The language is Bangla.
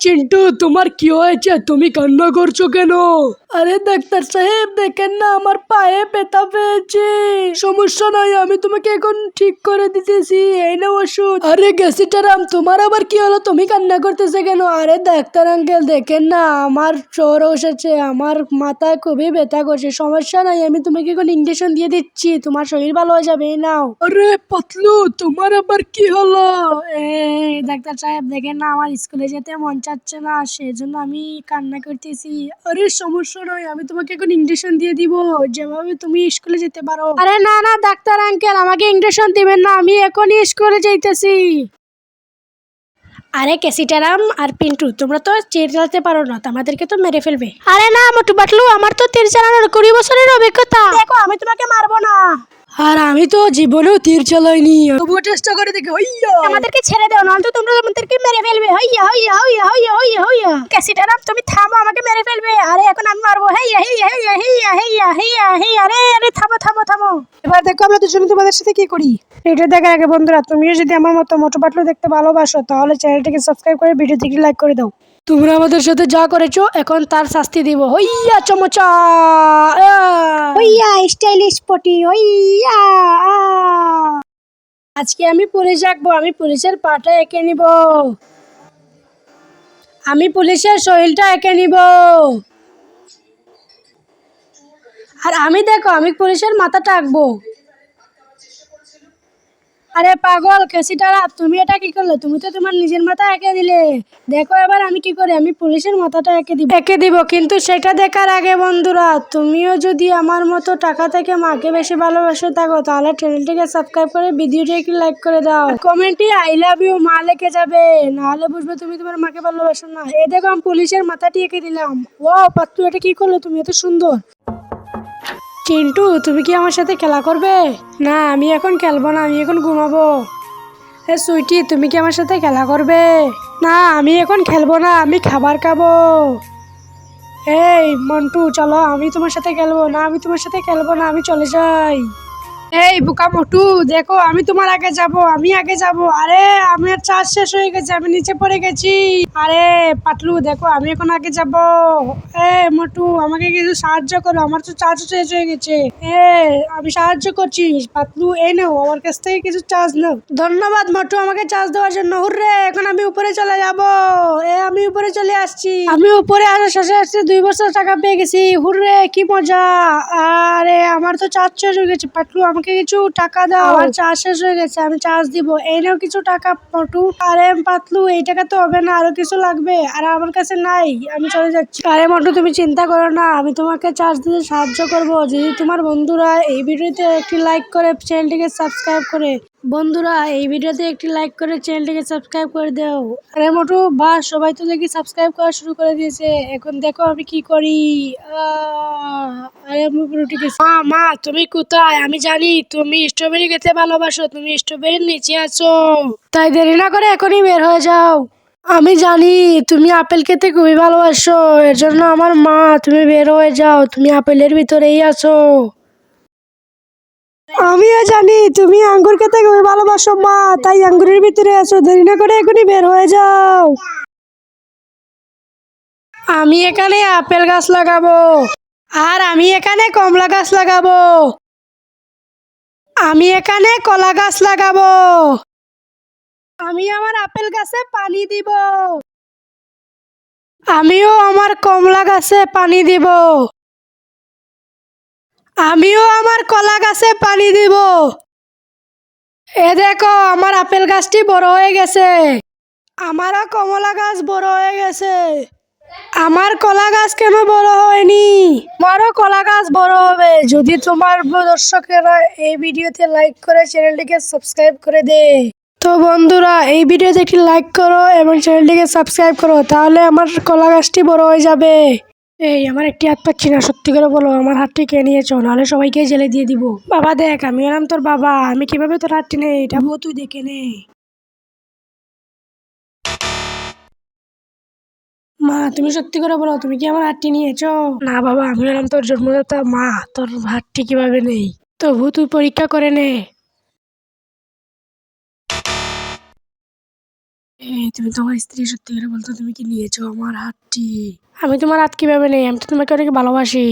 চিন্টু তোমার কি হয়েছে? তুমি কান্না করছ কেন? আরে ডাক্তার সাহেব দেখেন না আমার পায়ে ব্যথা পেয়েছে। সমস্যা নাই আমি তোমাকে এখন ঠিক করে দিতেছি এই না ওষুধ। আরে গেসিটারাম তোমার আবার কি হলো? তুমি কান্না করতেছে কেন? আরে ডাক্তার আঙ্কেল দেখেন না আমার জ্বর এসেছে আমার মাথায় খুবই ব্যথা করছে সমস্যা নাই আমি তোমাকে এখন ইঞ্জেকশন দিয়ে দিচ্ছি তোমার শরীর ভালো হয়ে যাবে এই নাও। আরে পাতলু তোমার আবার কি হলো? এই ডাক্তার সাহেব দেখেন না আমার স্কুলে যেতে মন চাচ্ছে না সেজন্য আমি কান্না করতেছি। আরে সমস্যা নয় আমি তোমাকে এখন ইঞ্জেকশন দিয়ে দিব। যেভাবে তুমি স্কুলে যেতে পারো। আরে না না ডাক্তার আঙ্কেল আমাকে ইঞ্জেকশন দিবেন না আমি এখনই স্কুলে যাইতেছি। আরে ক্যাসিটারাম আর পিন্টু তোমরা তো তীর চালাতে পারো না আমাদেরকে তো মেরে ফেলবে। আরে না মোটু বাটলু আমার তো তীর চালানোর কুড়ি বছরের অভিজ্ঞতা। দেখো আমি তোমাকে মারবো না। আর আমি তো জীবনেও তীর চালাইনি তবুও চেষ্টা করে দেখি হইয়া আমাদেরকে ছেড়ে দাও তো তোমরা আমাদেরকে মেরে ফেলবে হইয়া হইয়া হইয়া হইয়া হইয়া হইয়া ক্যাসিটারাম তুমি থামো আমাকে মেরে ফেলবে আরে এখন আমি মারবো হেইয়া হেইয়া হেইয়া হেইয়া হেইয়া হেইয়া হেইয়া আরে আরে থামো থামো থামো এবার দেখো আমরা দুজনে তোমাদের সাথে কি করি এটা দেখার আগে বন্ধুরা তুমিও যদি আমার মতো মোটো পাটলু দেখতে ভালোবাসো তাহলে চ্যানেলটিকে সাবস্ক্রাইব করে ভিডিওটিকে লাইক করে দাও তোমরা আমাদের সাথে যা করেছ এখন তার শাস্তি দিব। হইয়া চমচা! হইয়া স্টাইলিশ পটি হইয়া! আজকে আমি পুলিশ রাখব আমি পুলিশের পাটা এঁকে নিব। আমি পুলিশের শরীরটা এঁকে নিব। আর আমি দেখো আমি পুলিশের মাথাটা আঁকবো আরে পাগল কেসিটারা তুমি এটা কি করলে? তুমি তো তোমার নিজের মাথা এঁকে দিলে। দেখো এবার আমি কি করি? আমি পুলিশের মাথাটা এঁকে দিব। এঁকে দিব, কিন্তু সেটা দেখার আগে বন্ধুরা, তুমিও যদি আমার মতো টাকা থেকে মাকে বেশি ভালোবাসে থাকো তাহলে চ্যানেলটিকে সাবস্ক্রাইব করে, ভিডিওটিকে লাইক করে দাও। কমেন্টে আই লাভ ইউ মা লেখে যাবে। নাহলে বুঝবে তুমি তোমার মাকে ভালোবাসো না। এ দেখো, আমি পুলিশের মাথাটি এঁকে দিলাম। ও পাত্তু, এটা কি করল? তুমি এত সুন্দর। চিন্টু, তুমি কি আমার সাথে খেলা করবে? না, আমি এখন খেলব না, আমি এখন ঘুমাবো। এ সুইটি, তুমি কি আমার সাথে খেলা করবে? না, আমি এখন খেলব না, আমি খাবার খাব। এই, মন্টু, চলো, আমি তোমার সাথে খেলব না, আমি তোমার সাথে খেলব না, আমি চলে যাই। এই বোকা মোটু, দেখো, আমি তোমার আগে যাব, আমি আগে যাব। আরে, আমার চার্জ শেষ হয়ে গেছে, আমি নিচে পড়ে গেছি। আরে পাটলু দেখো, আমি এখন আগে যাব। এ, মোটু, আমাকে কিছু সাহায্য করো, আমার তো চার্জ শেষ হয়ে গেছে। এ, আমি সাহায্য করছি, পাতলু, এই নাও, আমার কাছ থেকে কিছু চার্জ নাও। ধন্যবাদ, মোটু, আমাকে চার্জ দেওয়ার জন্য। হুররে, এখন আমি উপরে চলে যাব। এ, আমি উপরে চলে আসছি। আমি উপরে আসার শেষে আসছে দুই বছর টাকা পেয়ে গেছি। হুররে, কি মজা। আরে, আমার তো চার্জ শেষ হয়ে গেছে পাটলু আমাকে কিছু টাকা দাও। আমার চার্জ শেষ হয়ে গেছে আমি চার্জ দিব। এই নাও কিছু টাকা পটু। আরে পাতলু এই টাকা তো হবে না আরও কিছু লাগবে। আর আমার কাছে নাই আমি চলে যাচ্ছি। আরে মটু তুমি চিন্তা করো না আমি তোমাকে চার্জ দিতে সাহায্য করব। যদি তোমার বন্ধুরা এই ভিডিওতে একটি লাইক করে চ্যানেলটিকে সাবস্ক্রাইব করে বন্ধুরা, এই ভিডিওতে একটি লাইক করে চ্যানেলটিকে সাবস্ক্রাইব করে দাও। আরে মোটু বা সবাই তো দেখি সাবস্ক্রাইব করা শুরু করে দিয়েছে। এখন দেখো আমি কি করি। আরে ঠিক মা মা, তুমি কোথায়? আমি জানি, তুমি স্ট্রবেরি খেতে ভালোবাসো, তুমি স্ট্রবেরির নিচে আছো। তাই দেরি না করে এখনই বের হয়ে যাও। আমি জানি, তুমি আপেল খেতে খুবই ভালোবাসো। এর জন্য আমার মা, তুমি বের হয়ে যাও। তুমি আপেলের ভিতরেই আছো। আমিও জানি, তুমি আঙ্গুর খেতে খুবই ভালোবাসো মা। তাই আঙ্গুরের ভিতরে আছো, দেরি না করে এখনই বের হয়ে যাও। আমি এখানে আপেল গাছ লাগাবো, আর আমি এখানে কমলা গাছ লাগাবো। আমি এখানে কলা গাছ লাগাবো। আমি আমার আপেল গাছে পানি দিব। আমিও আমার কমলা গাছে পানি দিব। আমিও আমার কলা গাছে পানি দিব। এ দেখো, আমার আপেল গাছটি বড় হয়ে গেছে। আমারও কমলা গাছ বড় হয়ে গেছে। আমার কলা গাছ কেন বড় হয়নি? আমারও কলা গাছ বড় হবে। যদি তোমার দর্শকেরা এই ভিডিওতে লাইক করে চ্যানেলটিকে সাবস্ক্রাইব করে দে। তো বন্ধুরা, এই ভিডিওতে একটি লাইক করো এবং চ্যানেলটিকে সাবস্ক্রাইব করো, তাহলে আমার কলা গাছটি বড় হয়ে যাবে। এই, আমার একটি হাত পাচ্ছি না সত্যি করে বলো, আমার হাতটি কে নিয়েছো? নাহলে সবাইকে জেলে দিয়ে দিব। বাবা দেখ, আমি এলাম তোর বাবা, আমি কীভাবে তোর হাতটি নেই? এটা বউ তুই দেখে নে। মা, তুমি সত্যি করে বলো, তুমি কি আমার হাতটি নিয়েছ? না বাবা, আমি হলাম তোর জন্মদাতা। মা, তোর হাতটি কীভাবে নেই? তবু তুই পরীক্ষা করে নে। এই, তুমি তোমার স্ত্রী সত্যি করে বলতো তুমি কি নিয়েছো আমার হাতটি? আমি তোমার হাত কীভাবে নেই? আমি তো তোমাকে অনেক ভালোবাসি।